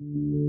नमस्कार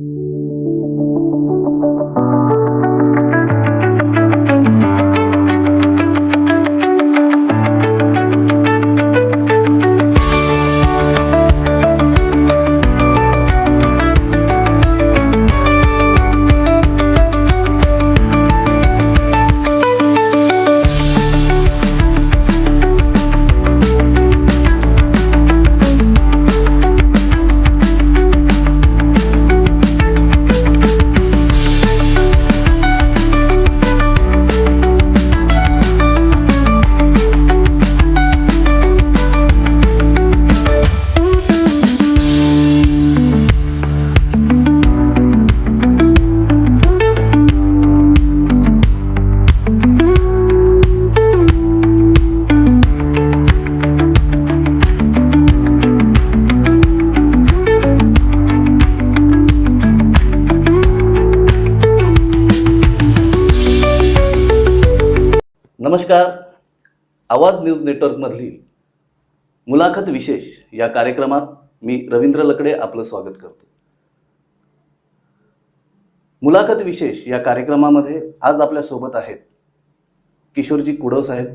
आवाज न्यूज नेटवर्कमधील मुलाखत विशेष या कार्यक्रमात मी रवींद्र लकडे आपलं स्वागत करतो. मुलाखत विशेष या कार्यक्रमामध्ये आज आपल्यासोबत आहेत किशोरजी कुडव साहेब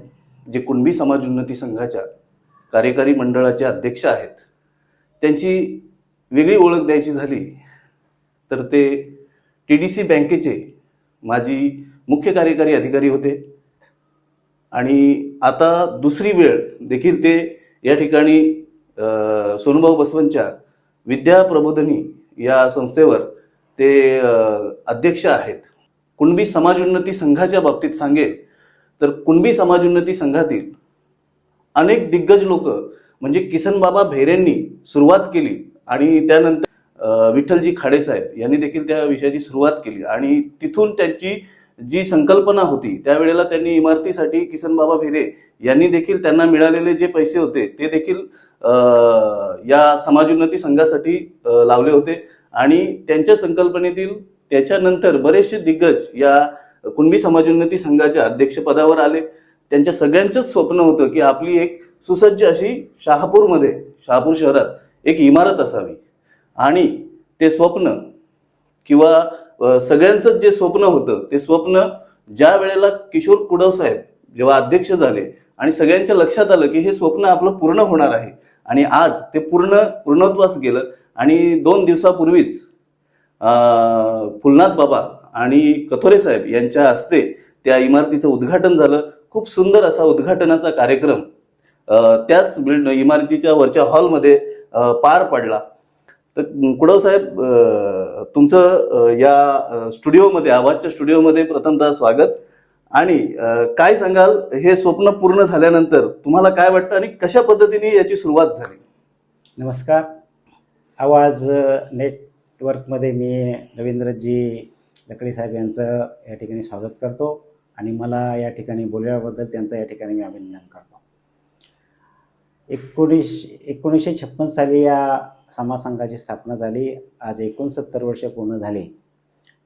जे कुणबी समाज उन्नती संघाच्या कार्यकारी मंडळाचे अध्यक्ष आहेत. त्यांची वेगळी ओळख द्यायची झाली तर ते टी डी सी बँकेचे माजी मुख्य कार्यकारी अधिकारी होते. आणि आता दुसरी वेळ देखील ते या ठिकाणी सोनूभाऊ सोनुभाऊ विद्या प्रबोधनी या संस्थेवर ते अध्यक्ष आहेत. कुणबी समाजोन्नती संघाच्या बाबतीत सांगेल तर कुणबी समाजोन्नती संघातील अनेक दिग्गज लोक म्हणजे किसनबाबा भेरेंनी सुरुवात केली आणि त्यानंतर विठ्ठलजी खाडेसाहेब यांनी देखील त्या विषयाची सुरुवात केली आणि तिथून त्यांची जी संकल्पना होती त्यावेळेला त्यांनी इमारतीसाठी किसनबाबा भिरे यांनी देखील त्यांना मिळालेले जे पैसे होते ते देखील या समाजोन्नती संघासाठी लावले होते. आणि त्यांच्या संकल्पनेतील त्याच्यानंतर बरेचसे दिग्गज या कुणबी समाजोन्नती संघाच्या अध्यक्षपदावर आले. त्यांच्या सगळ्यांचंच स्वप्न होतं की आपली एक सुसज्ज अशी शहापूरमध्ये शहापूर शहरात एक इमारत असावी. आणि ते स्वप्न किंवा सगळ्यांचं सगळ्यांचंच जे स्वप्न होतं ते स्वप्न ज्या वेळेला किशोर कुडव साहेब जेव्हा अध्यक्ष झाले आणि सगळ्यांच्या लक्षात आलं की हे स्वप्न आपलं पूर्ण होणार आहे आणि आज ते पूर्ण पूर्णत्वास गेलं आणि दोन दिवसापूर्वीच फुलनाथ बाबा आणि कथोरे साहेब यांच्या हस्ते त्या इमारतीचं उद्घाटन झालं. खूप सुंदर असा उद्घाटनाचा कार्यक्रम त्याच बिल्ड इमारतीच्या वरच्या हॉलमध्ये पार पडला. तर कुडव साहेब तुमचं या स्टुडिओमध्ये आवाजच्या स्टुडिओमध्ये प्रथमतः स्वागत. आणि काय सांगाल? हे स्वप्न पूर्ण झाल्यानंतर तुम्हाला काय वाटतं आणि कशा पद्धतीने याची सुरुवात झाली? नमस्कार. आवाज नेटवर्कमध्ये मी रवींद्रजी लकडी साहेब यांचं या ठिकाणी स्वागत करतो आणि मला या ठिकाणी बोलल्याबद्दल त्यांचं या ठिकाणी मी अभिनंदन करतो. एकोणीस एकोणीसशे छप्पन साली या समाजसंघाची स्थापना झाली. आज एकोणसत्तर वर्ष पूर्ण झाली.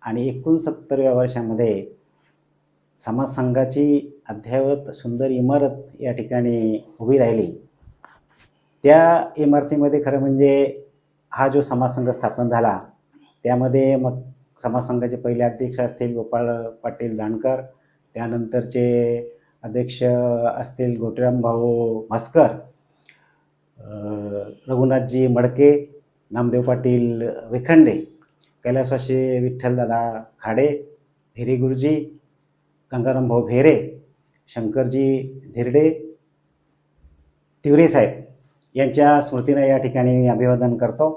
आणि एकोणसत्तरव्या वर्षामध्ये समाजसंघाची अद्ययावत सुंदर इमारत या ठिकाणी उभी राहिली. त्या इमारतीमध्ये खरं म्हणजे हा जो समाजसंघ स्थापन झाला त्यामध्ये मग समाजसंघाचे पहिले अध्यक्ष असतील गोपाळ पाटील दानकर त्यानंतरचे अध्यक्ष असतील गोटीराम भाऊ म्हस्कर रघुनाथजी मडके नामदेव पाटील विखंडे कैलासवासी विठ्ठलदादा खाडे भेरे गुरुजी गंगारामभाऊ भेरे शंकरजी धिरडे तिवरे साहेब यांच्या स्मृतीनं या ठिकाणी मी अभिवादन करतो.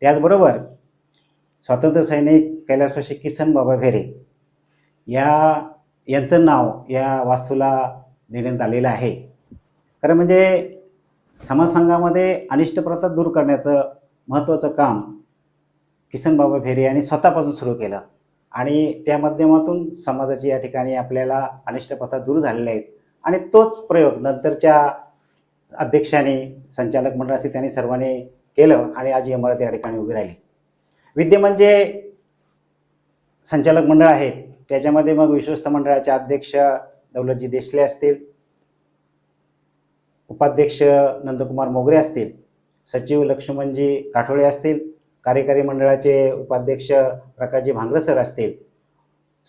त्याचबरोबर स्वातंत्र्य सैनिक कैलासवासी किसन बाबा भेरे या यांचं नाव या वास्तूला देण्यात आलेलं आहे. खरं म्हणजे समाजसंघामध्ये अनिष्ट प्रथा दूर करण्याचं महत्त्वाचं काम किसन बाबा भेरे यांनी स्वतःपासून सुरू केलं. आणि त्या माध्यमातून समाजाची या ठिकाणी आपल्याला अनिष्ट प्रथा दूर झालेल्या आहेत. आणि तोच प्रयोग नंतरच्या अध्यक्षांनी संचालक मंडळाशी त्यांनी सर्वांनी केलं आणि आज इमारत या ठिकाणी उभी राहिली. विद्यमान जे म्हणजे संचालक मंडळ आहेत त्याच्यामध्ये मग विश्वस्त मंडळाचे अध्यक्ष दौलतजी देशले असतील उपाध्यक्ष नंदकुमार मोगरे असतील सचिव लक्ष्मणजी काठोळे असतील कार्यकारी मंडळाचे उपाध्यक्ष प्रकाशजी भांगरे सर असतील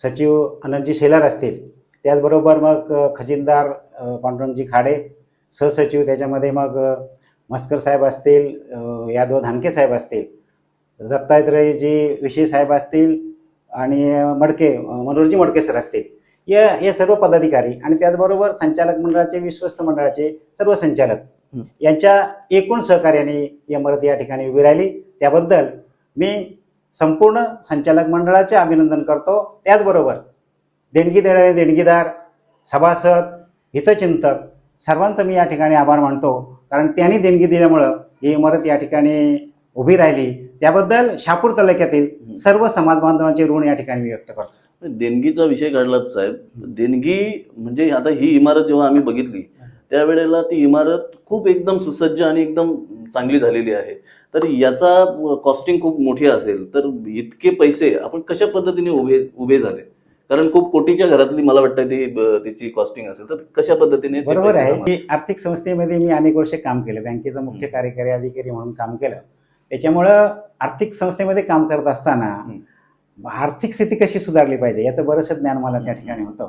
सचिव अनंतजी शेलार असतील त्याचबरोबर मग खजिनदार पांडुरंगजी खाडे सहसचिव त्याच्यामध्ये मग मस्कर साहेब असतील यादव धानके साहेब असतील दत्तात्रयजी विषय साहेब असतील आणि मडके मनोहरजी मडके सर असतील. या हे सर्व पदाधिकारी आणि त्याचबरोबर संचालक मंडळाचे विश्वस्त मंडळाचे सर्व संचालक. यांच्या एकूण सहकार्याने इमारत या ठिकाणी उभी राहिली. त्याबद्दल मी संपूर्ण संचालक मंडळाचे अभिनंदन करतो. त्याचबरोबर देणगी देणारे देणगीदार सभासद हितचिंतक सर्वांचं मी या ठिकाणी आभार मानतो. कारण त्यांनी देणगी दिल्यामुळं ही इमारत या ठिकाणी उभी राहिली. त्याबद्दल शहापूर तालुक्यातील सर्व समाज बांधवांचे ऋण या ठिकाणी मी व्यक्त करतो. देणगीचा विषय काढलाच साहेब. देणगी म्हणजे आता ही इमारत जेव्हा आम्ही बघितली त्यावेळेला ती इमारत खूप एकदम सुसज्ज आणि एकदम चांगली झालेली आहे. तर याचा कॉस्टिंग खूप मोठी असेल तर इतके पैसे आपण कशा पद्धतीने उभे उभे झाले? कारण खूप कोटीच्या घरातली मला वाटतं ती त्याची कॉस्टिंग असेल तर कशा पद्धतीने बरोबर आहे. मी आर्थिक संस्थेमध्ये मी अनेक वर्ष काम केलं. बँकेचा मुख्य कार्यकारी अधिकारी म्हणून काम केलं. त्याच्यामुळं आर्थिक संस्थेमध्ये काम करत असताना आर्थिक स्थिती कशी सुधारली पाहिजे याचं बरंचसं ज्ञान मला त्या ठिकाणी होतं.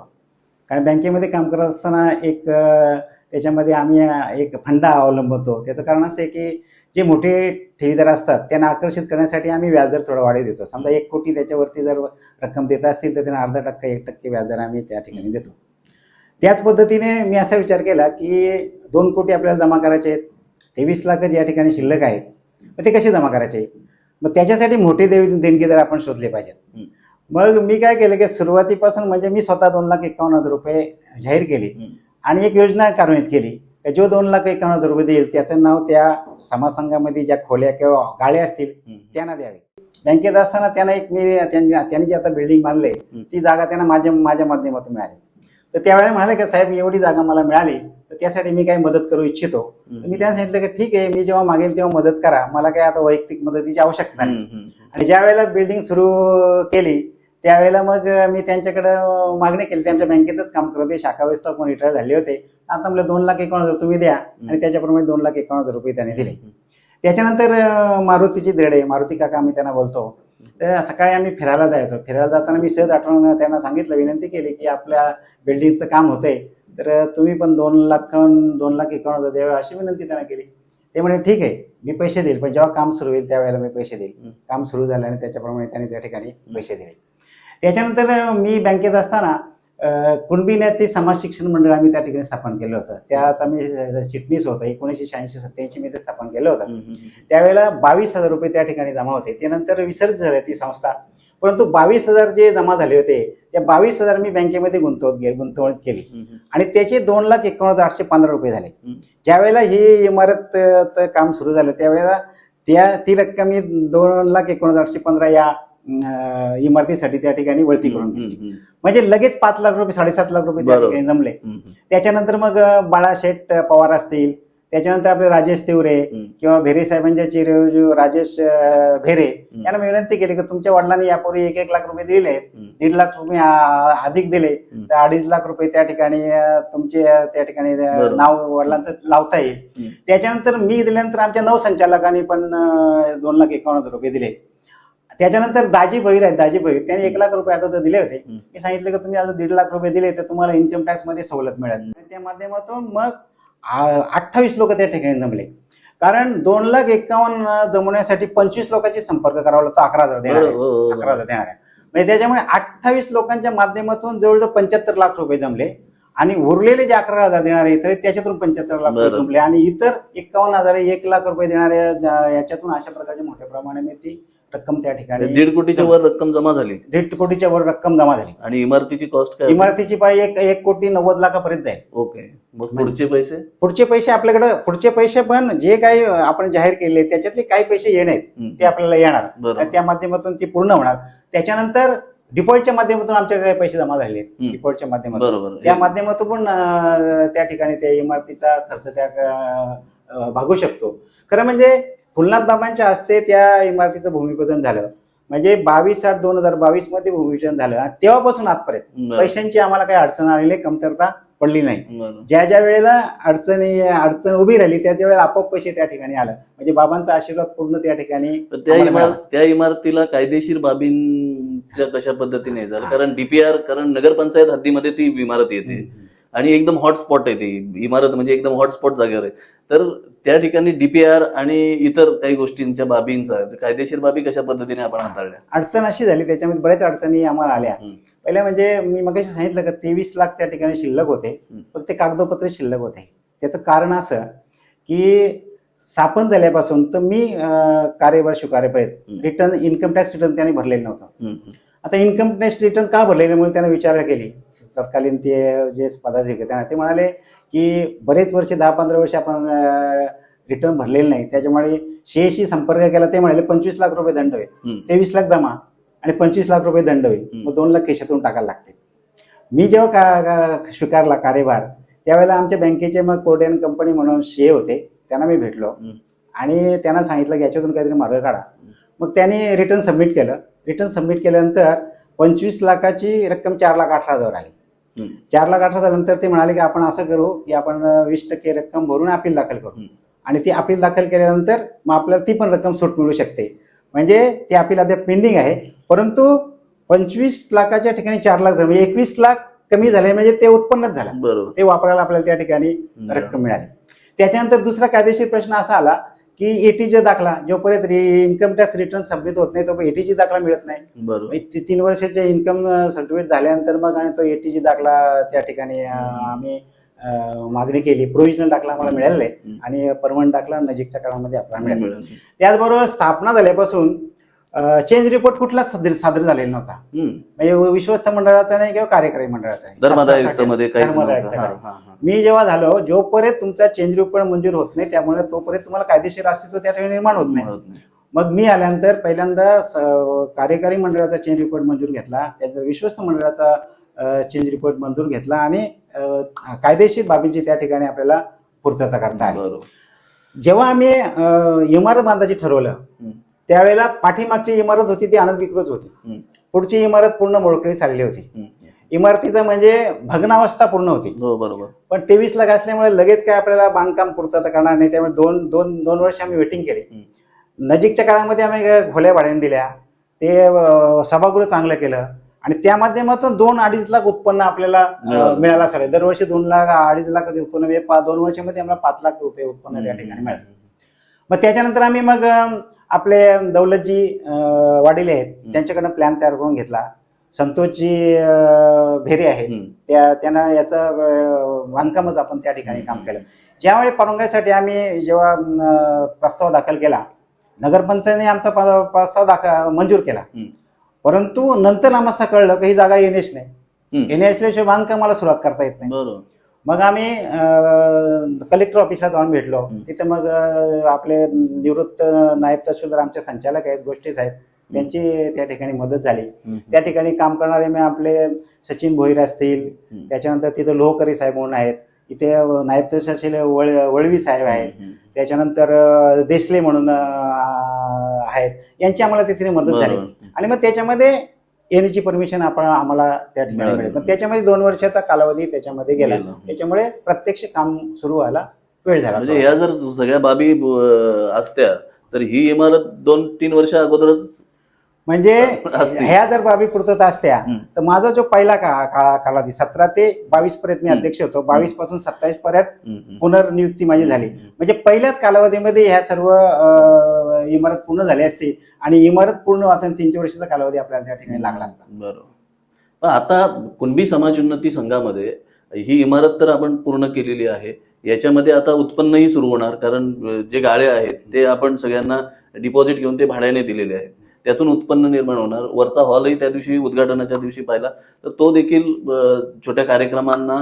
कारण बँकेमध्ये काम करत असताना एक त्याच्यामध्ये आम्ही एक फंडा अवलंबतो. त्याचं कारण असं आहे की जे मोठे ठेवीदार असतात त्यांना आकर्षित करण्यासाठी आम्ही व्याजदर थोडा वाढीव देतो. समजा एक कोटी त्याच्यावरती जर रक्कम देत असतील तर त्यांना अर्धा टक्का एक टक्के व्याजदर आम्ही त्या ठिकाणी देतो. त्याच पद्धतीने मी असा विचार केला की दोन कोटी आपल्याला जमा करायचे आहेत तेवीस लाख या ठिकाणी शिल्लक आहेत मग ते कसे जमा करायचे? मग त्याच्यासाठी मोठे देवी देणगीदार आपण शोधले पाहिजेत. मग मी काय केलं की सुरुवातीपासून म्हणजे मी स्वतः दोन लाख एकावन्न हजार रुपये जाहीर केली. आणि एक योजना कार्यान्वित केली की जो दोन लाख एकावन्न हजार रुपये देईल त्याचं नाव त्या समाज संघामध्ये ज्या खोल्या किंवा गाळ्या असतील. त्यांना द्यावे बँकेत असताना त्यांना एक मी त्यांनी जे आता बिल्डिंग बांधले. ती जागा त्यांना माझ्या माझ्या माध्यमातून मिळाली तर त्यावेळेला म्हणाले की साहेब एवढी जागा मला मिळाली तर त्यासाठी मी काही मदत करू इच्छितो. मी त्यांना सांगितलं की ठीक आहे मी जेव्हा मागेल तेव्हा मदत करा. मला काय आता वैयक्तिक मदतीची आवश्यकता नाही. आणि ज्या वेळेला बिल्डिंग सुरू केली त्यावेळेला मग मी त्यांच्याकडं मागणी केली. ते आमच्या बँकेतच काम करत होते. शाखा व्यवस्थापक रिटायर झाले होते. आता म्हणलं दोन लाख एकावन्न हजार तुम्ही द्या. आणि त्याच्याप्रमाणे दोन लाख एकावन्न हजार रुपये त्यांनी दिले. त्याच्यानंतर मारुतीची दडे मारुती काका आम्ही त्यांना बोलतो. तर सकाळी आम्ही फिरायला जायचो. फिरायला जाताना मी सहज आठवण त्यांना सांगितलं विनंती केली की आपल्या बिल्डिंगचं काम होतंय. तर तुम्ही पण दोन लाख दोन लाख एकावन्न हजार द्यावे अशी विनंती त्यांना केली. ते म्हणे ठीक आहे मी पैसे देईल पण जेव्हा काम सुरू होईल त्यावेळेला मी पैसे देईल. काम सुरू झालं आणि त्याच्याप्रमाणे त्यांनी त्या ठिकाणी पैसे दिले. त्याच्यानंतर मी बँकेत असताना अं, कुणबी न्याती समाज शिक्षण मंडळ आम्ही त्या ठिकाणी स्थापन केलं होतं. त्याच आम्ही चिटणीस होतो. एकोणीसशे शहाऐंशी सत्याऐंशी मध्ये स्थापन केलं होतं. त्यावेळेला बावीस हजार रुपये त्या ठिकाणी जमा होते. त्यानंतर विसर्जित झाले ती संस्था. परंतु बावीस हजार जे जमा झाले होते त्या बावीस हजार मी बँकेमध्ये गुंतवत गेले गुंतवणूक केली. आणि त्याचे दोन लाख एकावन्न हजार आठशे पंधरा रुपये झाले. ज्यावेळेला ही इमारतचं काम सुरू झालं त्यावेळेला त्या ती रक्कम मी दोन लाख एकोण हजार आठशे पंधरा या इमारतीसाठी त्या ठिकाणी वळती करून घेतली म्हणजे लगेच पाच लाख रुपये साडेसात लाख रुपये त्या. ठिकाणी जमले. त्याच्यानंतर मग बाळाशेठ पवार असतील त्याच्यानंतर आपले राजेश तिवरे. किंवा भेरे साहेबांच्या चिरंजीव राजेश भेरे. यांना मी विनंती केली की तुमच्या वडिलांनी यापूर्वी एक एक लाख रुपये दिले आहेत. दीड लाख रुपये अधिक दिले. तर अडीच लाख रुपये त्या ठिकाणी तुमचे त्या ठिकाणी. नाव वडिलांचं लावता येईल. त्याच्यानंतर मी दिल्यानंतर आमच्या नऊ संचालकांनी पण दोन लाख एकावन्न हजार रुपये दिले त्याच्यानंतर दाजी भैर आहेत दाजी भैर त्यांनी एक लाख रुपये अगोदर दिले होते. मी सांगितलं की तुम्ही आता दीड लाख रुपये दिले तर तुम्हाला इन्कम टॅक्समध्ये सवलत मिळेल आणि त्या माध्यमातून मग अठ्ठावीस लोक त्या ठिकाणी जमले. कारण दोन लाख एकावन्न जमवण्यासाठी पंचवीस लोकांची संपर्क करावा लागतो अकरा हजार देणार. आहे. हो, हो, अकरा हजार देणार. आहे म्हणजे त्याच्यामुळे अठ्ठावीस लोकांच्या माध्यमातून जवळजवळ पंच्याहत्तर लाख रुपये जमले. आणि उरलेले जे अकरा हजार देणारे इतर त्याच्यातून पंच्याहत्तर लाख रुपये. जमले. आणि इतर एकावन्न हजार एक लाख रुपये देणाऱ्या याच्यातून अशा प्रकारच्या मोठ्या प्रमाणाने ती रक्कम त्या ठिकाणी दीड कोटीच्या वर रक्कम जमा झाली. दीड कोटीच्या वर रक्कम जमा झाली. आणि इमारतीची कॉस्ट काय? इमारतीची पाळी एक एक कोटी नव्वद लाखापर्यंत जाईल. ओके. मग पुढचे पैसे? पुढचे पैसे आपल्याकडे पुढचे पैसे पण जे काही आपण जाहीर केले त्याच्यातले काही पैसे येणे. ते आपल्याला येणार. त्या माध्यमातून ती पूर्ण होणार. त्याच्यानंतर डिपॉझिटच्या माध्यमातून आमच्याकडे काही पैसे जमा झाले. डिपॉझिटच्या माध्यमातून. बरोबर. त्या माध्यमातून पण त्या ठिकाणी त्या इमारतीचा खर्च त्या भागू शकतो. खरं म्हणजे फुलनाथ बाबांच्या हस्ते त्या इमारतीचं भूमिपूजन झालं. म्हणजे बावीस आठ दोन हजार बावीसमध्ये भूमिपूजन झालं. आणि तेव्हापासून आजपर्यंत. पैशांची आम्हाला काही अडचण आलेली कमतरता पडली नाही. ज्या ज्या वेळेला अडचणी अडचण उभी राहिली त्या त्या वेळेला आपोआप पैसे त्या ठिकाणी आलं. म्हणजे बाबांचा आशीर्वाद पूर्ण त्या ठिकाणी त्या इमारतीला कायदेशीर बाबींच्या कशा पद्धतीने झालं? कारण डीपीआर कारण नगरपंचायत हद्दीमध्ये ती इमारत येते. आणि एकदम हॉटस्पॉट आहे ती इमारत म्हणजे एकदम हॉटस्पॉट जागेवर आहे तर त्या ठिकाणी डीपीआर आणि इतर काही गोष्टींच्या बाबींचा कायदेशीर बाबी कशा पद्धतीने आपण हाताळल्या अडचण अशी झाली त्याच्यामध्ये बऱ्याच अडचणी आम्हाला आल्या. पहिल्या म्हणजे मी मग सांगितलं का तेवीस लाख त्या ठिकाणी शिल्लक होते. फक्त ते कागदोपत्र शिल्लक होते त्याचं कारण असं की स्थापन झाल्यापासून तर मी कार्यभार स्वीकारेपर्यंत. रिटर्न इन्कम टॅक्स रिटर्न त्याने भरलेलं नव्हतं. आता इन्कम टॅक्स रिटर्न का भरलेलं म्हणून त्यानं विचारणा केली? तत्कालीन ते जे पदाधिकारी त्यांना ते म्हणाले की बरेच वर्ष दहा पंधरा वर्ष आपण रिटर्न भरलेलं नाही. त्याच्यामुळे शेशी संपर्क केला ते म्हणाले पंचवीस लाख रुपये दंड होईल. तेवीस लाख जमा आणि पंचवीस लाख रुपये दंड होईल. मग दोन लाख खिशातून टाकायला लागते मी जेव्हा का का- स्वीकारला कार्यभार त्यावेळेला आमच्या बँकेचे मग कोर्डियन कंपनी म्हणून शे होते त्यांना मी भेटलो. आणि त्यांना सांगितलं की याच्यातून काहीतरी मार्ग काढा. मग त्यांनी रिटर्न सबमिट केलं. रिटर्न सबमिट केल्यानंतर पंचवीस लाखाची रक्कम चार लाख अठरा हजार आली. चार लाख अठरा झाल्यानंतर ते म्हणाले की आपण असं करू की आपण वीस टक्के रक्कम भरून अपील दाखल करू. आणि ती अपील दाखल केल्यानंतर मग आपल्याला ती पण रक्कम सूट मिळू शकते. म्हणजे ते अपील अद्याप पेंडिंग आहे. परंतु पंचवीस लाखाच्या ठिकाणी चार लाख झाले. म्हणजे एकवीस लाख कमी झाले म्हणजे ते उत्पन्नच झालं. बरोबर. ते वापरायला आपल्याला त्या ठिकाणी रक्कम मिळाली. त्याच्यानंतर दुसरा कायदेशीर प्रश्न असा आला की एटीचे दाखला जोपर्यंत इन्कम टॅक्स रिटर्न सबमिट होत नाही तोपर्यंत एटीची दाखला मिळत नाही. बरोबर. ती- तीन वर्षाचे इन्कम सर्टिफिकेट झाल्यानंतर मग आणि तो एटीची दाखला त्या ठिकाणी आम्ही मागणी केली. प्रोव्हिजनल दाखला आम्हाला मिळालेला आहे. आणि परमनंट दाखला नजीकच्या काळामध्ये आपल्याला मिळालं. त्याचबरोबर स्थापना झाल्यापासून चेंज रिपोर्ट कुठलाच सादर झालेला नव्हता. म्हणजे विश्वस्त मंडळाचा नाही किंवा कार्यकारी मंडळाचा नाही. मी जेव्हा झालो जोपर्यंत तुमचा चेंज रिपोर्ट मंजूर होत नाही त्यामुळे तोपर्यंत तुम्हाला कायदेशीर अस्तित्व त्या ठिकाणी निर्माण होत नाही. मग मी आल्यानंतर पहिल्यांदा कार्यकारी मंडळाचा चेंज रिपोर्ट मंजूर घेतला त्यानंतर विश्वस्त मंडळाचा चेंज रिपोर्ट मंजूर घेतला आणि कायदेशीर बाबींची त्या ठिकाणी आपल्याला पूर्तता करता आली जेव्हा आम्ही इमारत बांधायची ठरवलं. त्यावेळेला पाठीमागची इमारत होती ती अनधिकृत होती. पुढची इमारत पूर्ण मोडकळी झालेली होती. इमारतीचं म्हणजे भग्नावस्था पूर्ण होती. हो बरोबर. पण तेवीस लाख असल्यामुळे लगेच काय आपल्याला बांधकाम पूर्तता करणार नाही. त्यामुळे दोन दोन दोन वर्ष आम्ही वेटिंग केली. नजीकच्या काळामध्ये आम्ही अ, खोल्या भाड्याने दिल्या. ते सभागृह चांगलं केलं. आणि त्या माध्यमातून दोन अडीच लाख उत्पन्न आपल्याला मिळालं. मिळायला सगळे दरवर्षी दोन लाख अडीच लाख उत्पन्न दोन वर्षामध्ये आम्हाला पाच लाख रुपये उत्पन्न त्या ठिकाणी मिळालं. मग त्याच्यानंतर आम्ही मग आपले दौलतजी अ, वाडिले आहेत. त्यांच्याकडनं प्लॅन तयार करून घेतला. संतोषजी भेरे आहेत. त्या त्यांना याचं बांधकामच आपण त्या ठिकाणी काम केलं. ज्यावेळी परवानगीसाठी आम्ही जेव्हा प्रस्ताव दाखल केला नगरपंचायतीने आमचा प्रस्ताव दाखल मंजूर केला. परंतु नंतर आम्हाला कळलं की ही जागा येणेच नाही असल्याशिवाय बांधकामाला सुरुवात करता येत नाही. बरोबर. मग आम्ही कलेक्टर ऑफिसला जाऊन भेटलो. तिथे मग आपले निवृत्त नायब तहसीलदार आमचे संचालक आहेत गोष्टी साहेब त्यांची त्या ठिकाणी मदत झाली. त्या ठिकाणी काम करणारे मी आपले सचिन भोईर असतील. त्याच्यानंतर तिथं लोहकरी साहेब म्हणून आहेत इथे नायब तहसील वळ वळवी साहेब आहेत. त्याच्यानंतर देसले म्हणून आहेत यांची आम्हाला तिथे मदत झाली. आणि मग त्याच्यामध्ये येण्याची परमिशन आपण आम्हाला त्या ठिकाणी मिळाली. पण त्याच्यामध्ये दोन वर्षाचा कालावधी त्याच्यामध्ये गेला. त्याच्यामुळे प्रत्यक्ष काम सुरू व्हायला वेळ झाला म्हणजे या जर सगळ्या बाबी असत्या तर ही इमारत दोन तीन वर्ष अगोदरच म्हणजे. ह्या जर बाबी पूर्तता असत्या. तर माझा जो पहिला काळा कालावधी सतरा ते बावीस पर्यंत मी. अध्यक्ष होतो बावीसपासून सत्तावीस पर्यंत. पुनर्नियुक्ती माझी झाली. म्हणजे पहिल्याच कालावधीमध्ये ह्या सर्व इमारत पूर्ण झाली असती आणि इमारत पूर्ण होताना तीनशे वर्षाचा कालावधी आपल्याला त्या ठिकाणी लागला असता बरोबर पण आता कुणबी समाज उन्नती संघामध्ये ही इमारत तर आपण पूर्ण केलेली आहे याच्यामध्ये आता उत्पन्नही सुरू होणार कारण जे गाळे आहेत ते आपण सगळ्यांना डिपॉझिट घेऊन ते भाड्याने दिलेले आहेत त्यातून उत्पन्न निर्माण होणार. वरचा हॉलही त्या दिवशी उद्घाटनाच्या दिवशी पाहिला. तर तो देखील छोट्या कार्यक्रमांना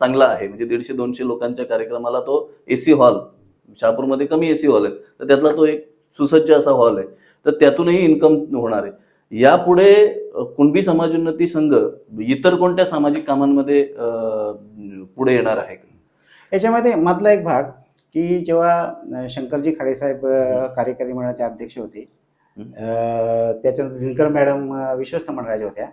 चांगला आहे. म्हणजे दीडशे दोनशे लोकांच्या कार्यक्रमाला तो एसी हॉल शहापूरमध्ये कमी एसी हॉल आहे तर त्यातला तो एक सुसज्ज असा हॉल आहे. तर त्यातूनही इन्कम होणार आहे. यापुढे कुणबी समाजोन्नती संघ इतर कोणत्या सामाजिक कामांमध्ये पुढे येणार आहे? याच्यामध्ये मधला एक भाग की जेव्हा शंकरजी खाडेसाहेब कार्यकारी मंडळाचे अध्यक्ष होते त्याच्यानंतर दिनकर मॅडम विश्वस्त मंडळाचे होत्या.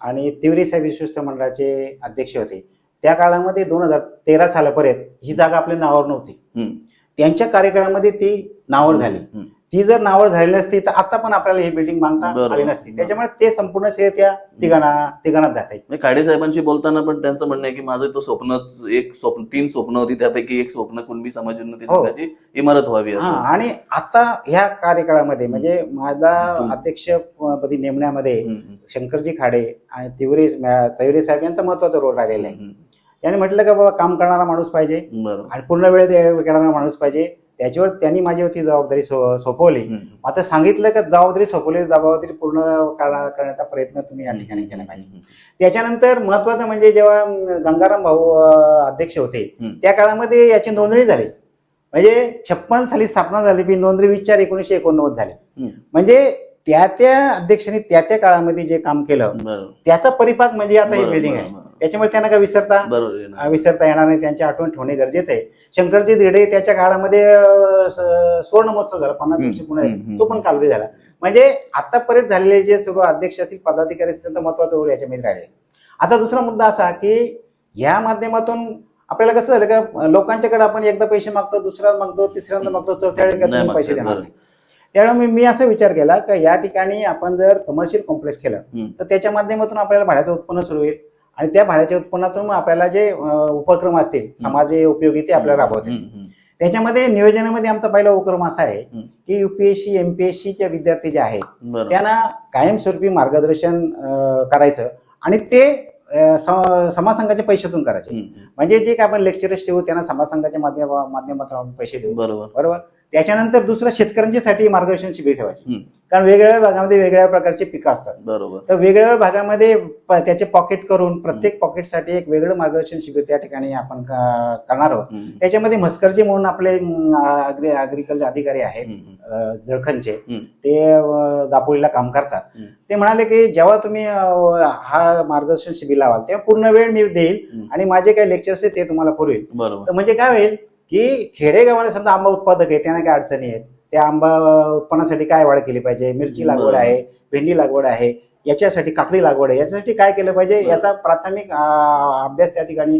आणि तिवरे साहेब विश्वस्त मंडळाचे अध्यक्ष होते त्या काळामध्ये दोन हजार तेरा सालापर्यंत ही जागा आपल्या नावावर नव्हती. त्यांच्या कार्यकाळामध्ये ती नावावर झाली. ती जर नावावर झाली नसती तर आता पण आपल्याला ही बिल्डिंग बांधता. आली नसती. त्याच्यामुळे ते संपूर्ण श्रेय त्या तिघांना तिघांनाच जात आहे. म्हणजे खाडे साहेबांशी बोलताना पण त्यांचं म्हणणं आहे की माझं तो स्वप्नच एक स्वप्न तीन स्वप्न होती त्यापैकी एक स्वप्न कुणबी समाज उन्नती हो. संघाची इमारत व्हावी आणि आता ह्या कार्यकाळामध्ये म्हणजे माझा. अध्यक्षपदी नेमण्यामध्ये शंकरजी खाडे आणि तिवरे तैवरे साहेब यांचा महत्त्वाचा रोल राहिलेला आहे. त्यांनी म्हटलं का बाबा काम करणारा माणूस पाहिजे. आणि पूर्ण वेळ करणारा माणूस पाहिजे. त्याच्यावर त्यांनी माझ्यावरती जबाबदारी सो- सोपवली. आता सांगितलं का जबाबदारी सोपवली जबाबदारी पूर्ण करा- करण्याचा प्रयत्न तुम्ही या ठिकाणी केला पाहिजे त्याच्यानंतर महत्वाचं म्हणजे जेव्हा गंगाराम भाऊ अध्यक्ष होते. त्या काळामध्ये याची नोंदणी झाली म्हणजे छप्पन साली स्थापना झाली नोंदणी वीस चार एकोणीसशे एकोणनव्वद झाली. म्हणजे त्या त्या अध्यक्षांनी त्या त्या काळामध्ये जे काम केलं त्याचा परिपाक म्हणजे आता ही बिल्डिंग आहे. त्याच्यामुळे त्यांना का विसरता. विसरता येणार नाही त्यांची आठवण ठेवणे गरजेचं आहे. शंकरजी धिडे त्याच्या काळामध्ये सुवर्ण महोत्सव झाला पन्नास वर्ष पुणे तो पण कालवधी झाला. म्हणजे आतापर्यंत झालेले जे सर्व अध्यक्ष असतील पदाधिकारी असतील त्यांचा महत्त्वाचा रोल याच्यामध्ये राहिले. आता दुसरा मुद्दा असा की या माध्यमातून आपल्याला कसं झालं का लोकांच्याकडे आपण एकदा पैसे मागतो दुसरा मागतो तिसऱ्यांदा मागतो चौथ्या पैसे देणार. नाही. त्यामुळे मी असा विचार केला का या ठिकाणी आपण जर कमर्शियल कॉम्प्लेक्स केलं. तर त्याच्या माध्यमातून आपल्याला भाड्याचं उत्पन्न सुरू होईल. आणि त्या भाड्याच्या उत्पन्नातून आपल्याला जे उपक्रम असतील समाज उपयोगी ते आपल्याला राबवतील. त्याच्यामध्ये नियोजनामध्ये आमचा पहिला उपक्रम असा आहे. की युपीएससी एमपीएससीचे विद्यार्थी जे आहेत त्यांना कायमस्वरूपी मार्गदर्शन करायचं आणि ते अं, स- समाज संघाच्या पैशातून करायचे. म्हणजे जे काय आपण लेक्चरर्स ठेवू त्यांना समाज संघाच्या माध्यम माध्यमातून आपण पैसे देऊ. बरोबर. बरोबर? त्याच्यानंतर दुसरं शेतकऱ्यांच्यासाठी मार्गदर्शन शिबिर ठेवायचे. कारण वेगवेगळ्या भागामध्ये वेगवेगळ्या प्रकारचे पिकं असतात. बरोबर. तर वेगवेगळ्या भागामध्ये त्याचे पॉकेट करून प्रत्येक पॉकेटसाठी एक वेगळं मार्गदर्शन शिबिर त्या ठिकाणी आपण करणार आहोत. त्याच्यामध्ये म्हस्करजी म्हणून आपले अग्रिकल्चर अधिकारी आहेत जळखंडचे. ते दापोलीला काम करतात. ते म्हणाले की जेव्हा तुम्ही हा मार्गदर्शन शिबिर लावाल तेव्हा पूर्ण वेळ मी देईल. आणि माझे काही लेक्चर्स आहेत ते तुम्हाला पुरवेल. तर म्हणजे काय होईल? की खेडेगावाने समजा आंबा उत्पादक आहे त्यांना काय अडचणी आहेत? त्या आंबा उत्पन्नासाठी काय वाढ केली पाहिजे? मिरची लागवड. आहे भेंडी लागवड आहे याच्यासाठी काकडी लागवड आहे याच्यासाठी काय केलं पाहिजे. याचा प्राथमिक अभ्यास त्या ठिकाणी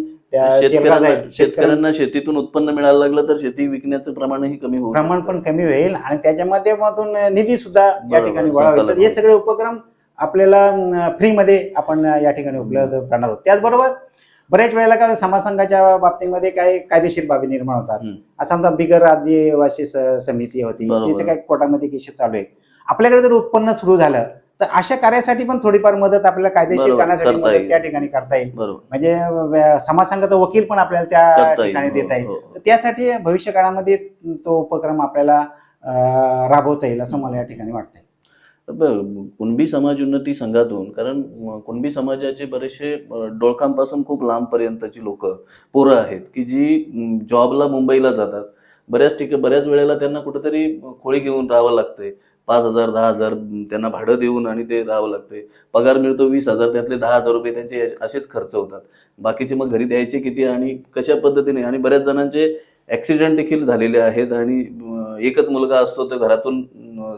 शेतकऱ्यांना शेतीतून उत्पन्न मिळायला लागलं तर शेती विकण्याचं प्रमाणही कमी होऊ प्रमाण. पण कमी होईल आणि त्याच्या माध्यमातून निधी सुद्धा या ठिकाणी होईल संकलन हे सगळे उपक्रम आपल्याला फ्रीमध्ये आपण या ठिकाणी उपलब्ध करणार आहोत. त्याचबरोबर बऱ्याच वेळेला काय समाज संघाच्या बाबतीमध्ये काही कायदेशीर बाबी निर्माण होतात. आता समजा बिगर आदिवासी समिती होती. त्याच्या काही कोर्टामध्ये केसेस चालू आहेत आपल्याकडे जर उत्पन्न सुरू झालं तर अशा कार्यासाठी पण थोडीफार मदत आपल्याला कायदेशीर करण्यासाठी मदत. त्या ठिकाणी करता येईल म्हणजे व- समाज संघाचा वकील पण आपल्याला त्या ठिकाणी देता येईल हो, हो. तर त्यासाठी भविष्य काळामध्ये तो उपक्रम आपल्याला राबवता येईल असं मला या ठिकाणी वाटतंय कुणबी समाज उन्नती संघातून कारण कुणबी समाजाचे बरेचसे डोळखांपासून खूप लांबपर्यंतची लोक पोरं आहेत की जी जॉबला मुंबईला जातात. बऱ्याच ठिकाणी बऱ्याच वेळेला त्यांना कुठेतरी खोळी घेऊन राहावं लागते. पाच हजार दहा हजार त्यांना भाडं देऊन आणि ते राहावं लागते. पगार मिळतो वीस हजार त्यातले दहा हजार रुपये त्यांचे असेच खर्च होतात. बाकीचे मग घरी द्यायचे किती आणि कशा पद्धतीने? आणि बऱ्याच जणांचे ॲक्सिडेंट देखील झालेले आहेत आणि एकच मुलगा असतो तो घरातून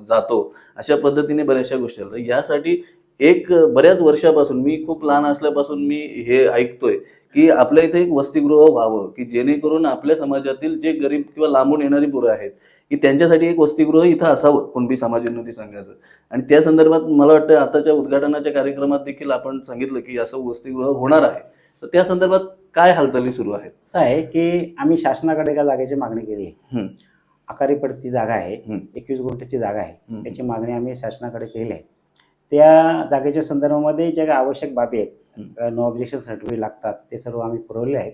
जातो अशा पद्धतीने बऱ्याचशा गोष्टी आहेत यासाठी एक बऱ्याच वर्षापासून मी खूप लहान असल्यापासून मी हे ऐकतोय की आपल्या इथे एक वसतिगृह व्हावं की जेणेकरून आपल्या समाजातील जे गरीब किंवा लांबून येणारी पोरं आहेत की त्यांच्यासाठी एक वसतिगृह इथं असावं कुणबी समाज उन्नती संघाचं आणि त्या संदर्भात मला वाटतं आताच्या उद्घाटनाच्या कार्यक्रमात देखील आपण सांगितलं की असं वसतिगृह होणार आहे. तर त्या संदर्भात काय हालचाली सुरू आहेत? असं आहे की आम्ही शासनाकडे एका जागेची मागणी केली. आहे. हम्म. आकारी पडती जागा आहे. एकवीस गुंठ्याची जागा आहे. त्याची मागणी आम्ही शासनाकडे केली आहे त्या जागेच्या संदर्भामध्ये ज्या काही आवश्यक बाबी आहेत नो ऑब्जेक्शन सर्टिफिकेट लागतात ते सर्व आम्ही पुरवले आहेत.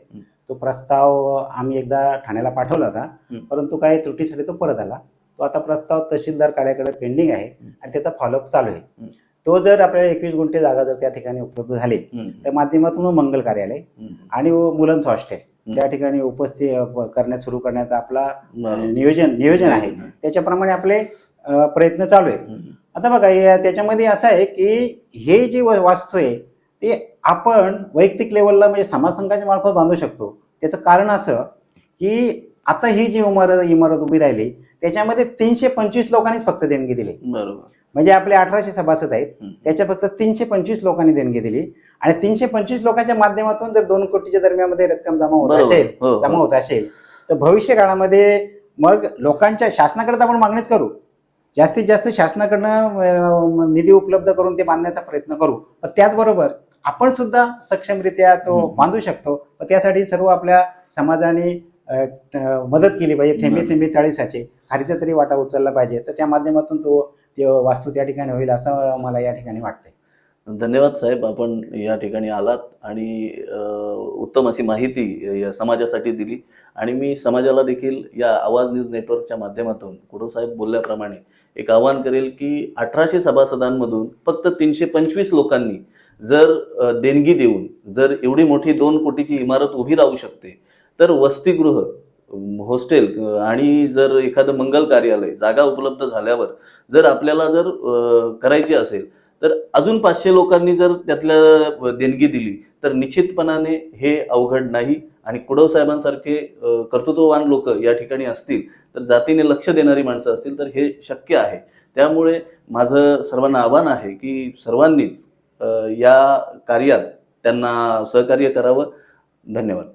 तो प्रस्ताव आम्ही एकदा ठाण्याला पाठवला होता. परंतु काही त्रुटीसाठी तो परत आला तो आता प्रस्ताव तहसीलदार कार्याकडे पेंडिंग आहे आणि त्याचा फॉलोअप चालू आहे. तो जर आपल्याला एकवीस गुंठे जागा जर त्या ठिकाणी उपलब्ध झाली. त्या माध्यमातून मंगल कार्यालय. आणि मुलांचं हॉस्टेल. त्या ठिकाणी उपस्थित करण्यास सुरू करण्याचा आपला. नियोजन नियोजन आहे त्याच्याप्रमाणे आपले प्रयत्न चालू आहेत. आता बघा त्याच्यामध्ये असं आहे की हे जे वास्तू आहे ते आपण वैयक्तिक लेवलला म्हणजे समाज संघाच्या मार्फत बांधू शकतो त्याचं कारण असं की आता ही जी इमारत इमारत उभी राहिली त्याच्यामध्ये तीनशे पंचवीस लोकांनीच फक्त देणगी दिली बरोबर म्हणजे आपले अठराशे सभासद आहेत हम्म. त्याच्या फक्त तीनशे पंचवीस लोकांनी देणगी दिली आणि तीनशे पंचवीस लोकांच्या माध्यमातून जर दोन कोटीच्या दरम्यामध्ये रक्कम जमा होत बरोबर. असेल हो, हो. जमा होत असेल तर भविष्य काळामध्ये मग लोकांच्या शासनाकडे तर आपण मागणीच करू जास्तीत जास्त शासनाकडनं अं, निधी उपलब्ध करून ते बांधण्याचा प्रयत्न करू पण त्याचबरोबर आपण सुद्धा सक्षमरित्या तो हम्म. बांधू शकतो पण त्यासाठी सर्व आपल्या समाजाने मदत केली पाहिजे थेंबे. थेंबे तळीसाचे खारीचा तरी वाटा उचलला पाहिजे. तर त्या माध्यमातून तो वास्तू त्या ठिकाणी होईल असं मला या ठिकाणी वाटतंय. धन्यवाद साहेब. आपण या ठिकाणी आलात आणि उत्तम अशी माहिती या समाजासाठी दिली. आणि मी समाजाला देखील या आवाज न्यूज नेटवर्कच्या माध्यमातून कुडो साहेब बोलल्याप्रमाणे एक आवाहन करेल की अठराशे सभासदांमधून फक्त तीनशे पंचवीस लोकांनी जर देणगी देऊन जर एवढी मोठी दोन कोटीची इमारत उभी राहू शकते तर वसतिगृह हॉस्टेल आणि जर एखादं मंगल कार्यालय जागा उपलब्ध झाल्यावर जर आपल्याला जर करायची असेल तर अजून पाचशे लोकांनी जर त्यातल्या देणगी दिली तर निश्चितपणाने हे अवघड नाही आणि कुडव साहेबांसारखे कर्तृत्ववान लोक या ठिकाणी असतील तर जातीने लक्ष देणारी माणसं असतील तर हे शक्य आहे. त्यामुळे माझं सर्वांना आव्हान आहे की सर्वांनीच या कार्यात त्यांना सहकार्य करावं. धन्यवाद.